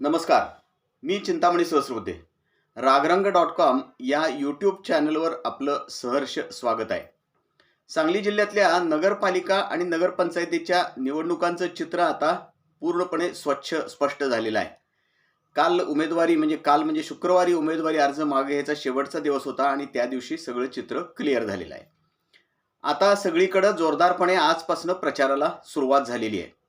नमस्कार मी Chintamani Sahasrabuddhe. Ragrang dot com या यूट्यूब चॅनलवर आपलं सहर्ष स्वागत आहे. सांगली जिल्ह्यातल्या नगरपालिका आणि नगरपंचायतीच्या निवडणुकांचं चित्र आता पूर्णपणे स्वच्छ स्पष्ट झालेलं आहे. काल उमेदवारी म्हणजे काल म्हणजे शुक्रवारी उमेदवारी अर्ज मागे घ्यायचा शेवटचा दिवस होता आणि त्या दिवशी सगळं चित्र क्लिअर झालेलं आहे. आता सगळीकडं जोरदारपणे आजपासून प्रचाराला सुरुवात झालेली आहे.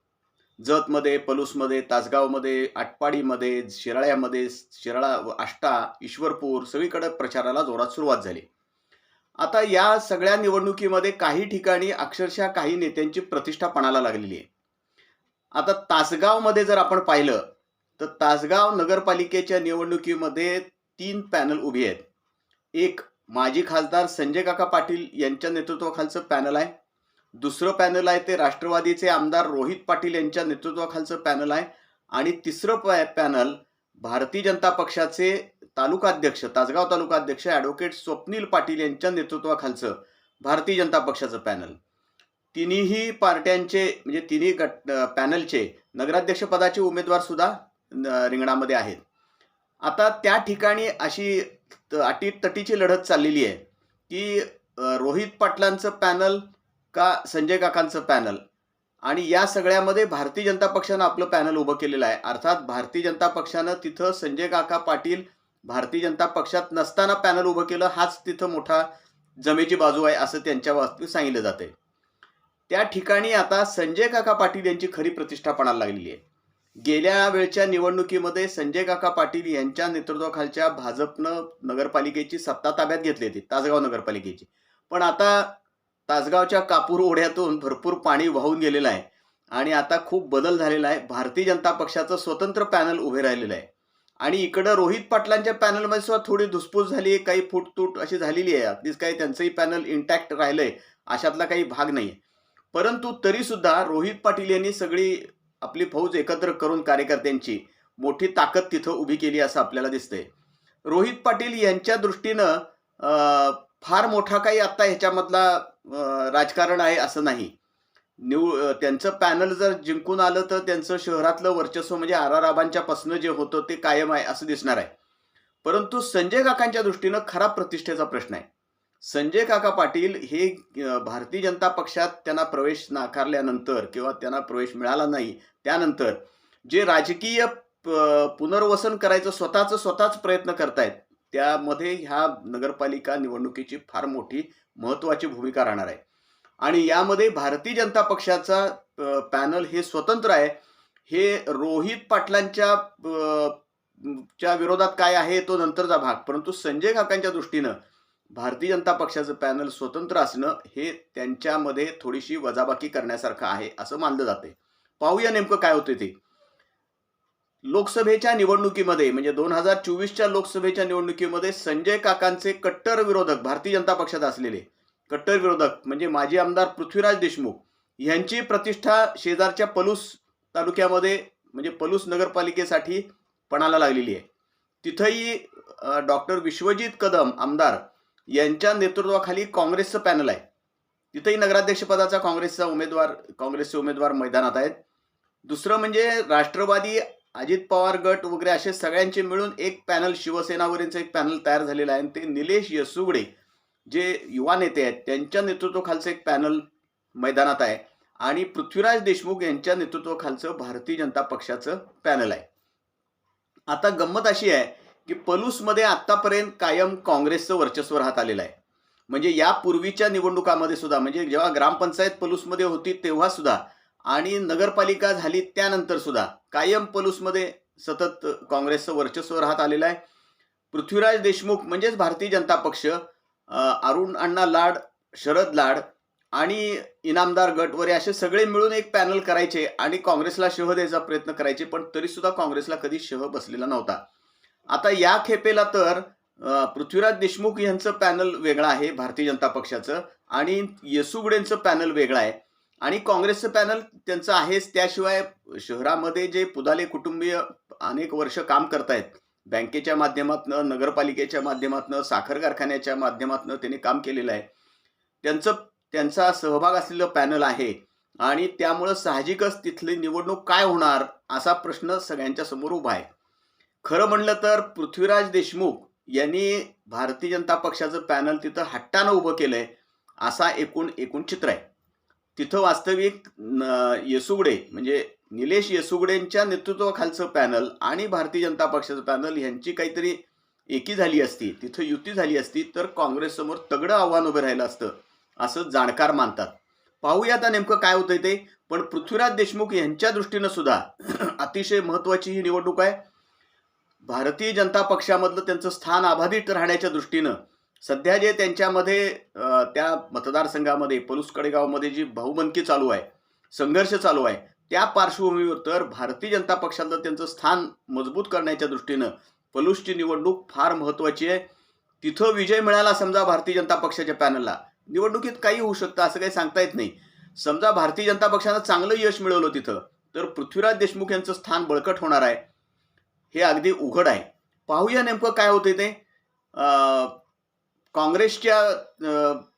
जतमध्ये पलूसमध्ये तासगावमध्ये आटपाडीमध्ये शिराळ्यामध्ये शिराळा आष्टा ईश्वरपूर सगळीकडे प्रचाराला जोरात सुरुवात झाली. आता या सगळ्या निवडणुकीमध्ये काही ठिकाणी अक्षरशः काही नेत्यांची प्रतिष्ठा पणाला लागलेली आहे. आता तासगावमध्ये जर आपण पाहिलं तर तासगाव नगरपालिकेच्या निवडणुकीमध्ये तीन पॅनल उभी आहेत. एक माजी खासदार संजय काका पाटील यांच्या नेतृत्वाखालचं पॅनल आहे. दुसरं पॅनल आहे ते राष्ट्रवादीचे आमदार रोहित पाटील यांच्या नेतृत्वाखालचं पॅनल आहे. आणि तिसरं पॅ पॅनल भारतीय जनता पक्षाचे तालुकाध्यक्ष तासगाव तालुकाध्यक्ष ॲडव्होकेट स्वप्नील पाटील यांच्या नेतृत्वाखालचं भारतीय जनता पक्षाचं पॅनल. तिन्ही पार्ट्यांचे म्हणजे तिन्ही गट पॅनलचे नगराध्यक्षपदाचे उमेदवार सुद्धा रिंगणामध्ये आहेत. आता त्या ठिकाणी अशी त- अटीतटीची लढत चाललेली आहे की रोहित पाटलांचं पॅनल का संजय काकांचं पॅनल? आणि या सगळ्यामध्ये भारतीय जनता पक्षानं आपलं पॅनल उभं केलेलं आहे. अर्थात भारतीय जनता पक्षानं तिथं संजय काका पाटील भारतीय जनता पक्षात नसताना पॅनल उभं केलं हाच तिथं मोठा जमेची बाजू आहे असं त्यांच्या बाबतीत सांगितलं जाते त्या ठिकाणी आता संजय काका पाटील यांची खरी प्रतिष्ठा पणाला लागलेली आहे. गेल्या वेळच्या निवडणुकीमध्ये संजय काका पाटील यांच्या नेतृत्वाखालच्या भाजपनं नगरपालिकेची सत्ता ताब्यात घेतली होती तासगाव नगरपालिकेची. पण आता तासगावच्या कापूर ओढ्यातून भरपूर पाणी वाहून गेलेलं आहे आणि आता खूप बदल झालेला आहे. भारतीय जनता पक्षाचं स्वतंत्र पॅनल उभे राहिलेलं आहे. आणि इकडं रोहित पाटलांच्या पॅनलमध्ये सुद्धा थोडी धुसफूस झाली आहे काही फुटतूट अशी झालेली आहे. अगदीच काही त्यांचंही पॅनल इंटॅक्ट राहिलंय अशातला काही भाग नाही परंतु तरीसुद्धा रोहित पाटील यांनी सगळी आपली फौज एकत्र करून कार्यकर्त्यांची मोठी ताकद तिथं उभी केली असं आपल्याला दिसतंय. रोहित पाटील यांच्या दृष्टीनं फार मोठा काही आत्ता ह्याच्यामधला राजकारण आहे असं नाही. निव त्यांचं पॅनल जर जिंकून आलं तर त्यांचं शहरातलं वर्चस्व म्हणजे आर आर आबांच्या पासनं जे होतं ते कायम आहे असं दिसणार आहे. परंतु संजय काकांच्या दृष्टीनं खरा प्रतिष्ठेचा प्रश्न आहे. संजय काका पाटील हे भारतीय जनता पक्षात त्यांना प्रवेश नाकारल्यानंतर किंवा त्यांना प्रवेश मिळाला नाही त्यानंतर जे राजकीय प- पुनर्वसन करायचं स्वतःचं स्वतःच प्रयत्न करतायत त्यामध्ये ह्या नगरपालिका निवडणुकीची फार मोठी महत्त्वाची भूमिका राहणार आहे. आणि यामध्ये भारतीय जनता पक्षाचा पॅनल हे स्वतंत्र आहे. हे रोहित पाटलांच्या च्या विरोधात काय आहे तो नंतरचा भाग. परंतु संजय काकांच्या दृष्टीनं भारतीय जनता पक्षाचं पॅनल स्वतंत्र असणं हे त्यांच्यामध्ये थोडीशी वजाबाकी करण्यासारखं आहे असं मानलं जाते पाहूया नेमकं काय होते ते. लोकसभेच्या निवडणुकीमध्ये म्हणजे दोन हजार चोवीसच्या लोकसभेच्या निवडणुकीमध्ये संजय काकांचे कट्टर विरोधक भारतीय जनता पक्षात असलेले कट्टर विरोधक म्हणजे माजी आमदार पृथ्वीराज देशमुख यांची प्रतिष्ठा शेजारच्या पलूस तालुक्यामध्ये म्हणजे पलूस नगरपालिकेसाठी पणाला लागलेली आहे. तिथंही डॉक्टर विश्वजित कदम आमदार यांच्या नेतृत्वाखाली काँग्रेसचं पॅनल आहे. तिथेही नगराध्यक्षपदाचा काँग्रेसचा उमेदवार काँग्रेसचे उमेदवार मैदानात आहेत. दुसरं म्हणजे राष्ट्रवादी अजित पवार गट वगैरे असे सगळ्यांचे मिळून एक पॅनल शिवसेनावरीलचं एक पॅनल तयार झालेलं आहे. आणि ते निलेश यसुगडे जे युवा नेते आहेत त्यांच्या नेतृत्वाखालचं एक पॅनल मैदानात आहे. आणि पृथ्वीराज देशमुख यांच्या नेतृत्वाखालचं भारतीय जनता पक्षाचं पॅनल आहे. आता गंमत अशी आहे की पलूसमध्ये आत्तापर्यंत कायम काँग्रेसचं वर्चस्व राहत आलेलं आहे. म्हणजे या पूर्वीच्या निवडणुकामध्ये सुद्धा म्हणजे जेव्हा ग्रामपंचायत पलूसमध्ये होती तेव्हा सुद्धा आणि नगरपालिका झाली त्यानंतर सुद्धा कायम पलूसमध्ये सतत काँग्रेसचं वर्चस्व राहत आलेलं आहे. पृथ्वीराज देशमुख म्हणजेच भारतीय जनता पक्ष अरुण अण्णा लाड शरद लाड आणि इनामदार गट असे सगळे मिळून एक पॅनल करायचे आणि काँग्रेसला शह द्यायचा प्रयत्न करायचे पण तरीसुद्धा काँग्रेसला कधी शह बसलेला नव्हता. आता या खेपेला तर पृथ्वीराज देशमुख यांचं पॅनल वेगळं आहे भारतीय जनता पक्षाचं आणि येसुगडेंचं पॅनल वेगळं आहे. आणि काँग्रेसचं पॅनल त्यांचं आहेच. त्याशिवाय शहरामध्ये जे पुदाले कुटुंबीय अनेक वर्ष काम करतायत बँकेच्या माध्यमातनं नगरपालिकेच्या माध्यमातनं साखर कारखान्याच्या माध्यमातनं त्यांनी काम केलेलं आहे. त्यांचं त्यांचा सहभाग असलेलं पॅनल आहे. आणि त्यामुळं साहजिकच तिथली निवडणूक काय होणार असा प्रश्न सगळ्यांच्या समोर उभा आहे. खरं म्हणलं तर पृथ्वीराज देशमुख यांनी भारतीय जनता पक्षाचं पॅनल तिथं हट्टानं उभं केलंय असा एकूण एकूण चित्र आहे. तिथं वास्तविक येसुगडे म्हणजे निलेश येसुगडेंच्या नेतृत्वाखालचं पॅनल आणि भारतीय जनता पक्षाचं पॅनल ह्यांची काहीतरी एकी झाली असती तिथं युती झाली असती तर काँग्रेससमोर तगडं आव्हान उभं राहिलं असतं असं जाणकार मानतात. पाहूया आता नेमकं काय होतंय ते पण पृथ्वीराज देशमुख यांच्या दृष्टीनं सुद्धा अतिशय महत्वाची ही निवडणूक आहे. भारतीय जनता पक्षामधलं त्यांचं स्थान अबाधित राहण्याच्या दृष्टीनं सध्या जे त्यांच्यामध्ये त्या मतदारसंघामध्ये पलूस कडेगावमध्ये जी भाऊबंदकी चालू आहे संघर्ष चालू आहे त्या पार्श्वभूमीवर तर भारतीय जनता पक्षातलं त्यांचं स्थान मजबूत करण्याच्या दृष्टीनं पलूसची निवडणूक फार महत्वाची आहे. तिथं विजय मिळाला समजा भारतीय जनता पक्षाच्या पॅनलला. निवडणुकीत काही होऊ शकतं असं काही सांगता येत नाही. समजा भारतीय जनता पक्षानं चांगलं यश मिळवलं तिथं तर पृथ्वीराज देशमुख यांचं स्थान बळकट होणार आहे. हे अगदी उघड आहे. पाहूया नेमकं काय होते ते. काँग्रेसच्या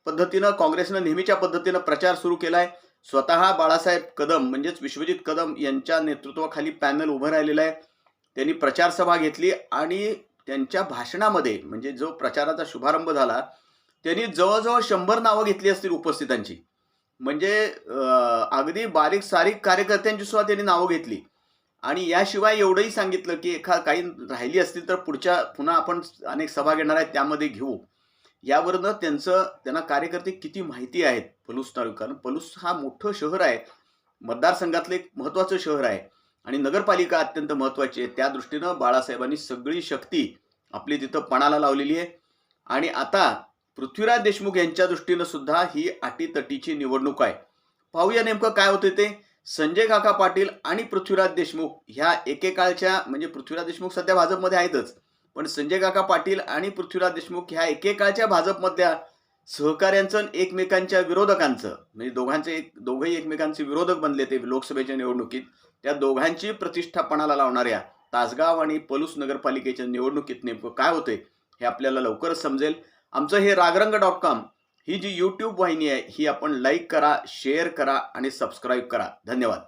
पद्धतीनं काँग्रेसनं नेहमीच्या पद्धतीनं प्रचार सुरू केलाय. स्वतः बाळासाहेब कदम म्हणजेच विश्वजित कदम यांच्या नेतृत्वाखाली पॅनल उभं राहिलेलं आहे. त्यांनी प्रचार सभा घेतली आणि त्यांच्या भाषणामध्ये म्हणजे जो प्रचाराचा शुभारंभ झाला त्यांनी जवळजवळ शंभर नावं घेतली असतील उपस्थितांची. म्हणजे अगदी बारीक सारीक कार्यकर्त्यांची सुद्धा त्यांनी नावं घेतली. आणि याशिवाय एवढंही सांगितलं की एखा काही राहिली असतील तर पुढच्या पुन्हा आपण अनेक सभा घेणार आहेत त्यामध्ये घेऊ. यावरनं त्यांचं त्यांना कार्यकर्ते किती माहिती आहेत पलूस तालुका कारण पलूस हा मोठं शहर आहे. मतदारसंघातलं एक महत्त्वाचं शहर आहे. आणि नगरपालिका अत्यंत महत्त्वाची आहे. त्या दृष्टीनं बाळासाहेबांनी सगळी शक्ती आपली तिथं पणाला लावलेली आहे. आणि आता पृथ्वीराज देशमुख यांच्या दृष्टीनं सुद्धा ही अटीतटीची निवडणूक आहे. पाहूया नेमकं काय होते ते. संजय काका पाटील आणि पृथ्वीराज देशमुख ह्या एकेकाळच्या म्हणजे पृथ्वीराज देशमुख सध्या भाजपमध्ये आहेतच. पण संजय काका पाटील आणि पृथ्वीराज देशमुख ह्या एकेकाळच्या भाजपमधल्या सहकाऱ्यांचं आणि एकमेकांच्या विरोधकांचं म्हणजे दोघांचे एक दोघंही एकमेकांचे विरोधक बनले ते लोकसभेच्या निवडणुकीत त्या दोघांची प्रतिष्ठापणाला लावणाऱ्या तासगाव आणि पलूस नगरपालिकेच्या निवडणुकीत नेमकं काय होते हे आपल्याला लवकरच समजेल. आमचं हे रागरंग डॉट कॉम ही जी यूट्यूब वाहिनी आहे ही आपण लाईक करा शेअर करा आणि सबस्क्राईब करा. धन्यवाद.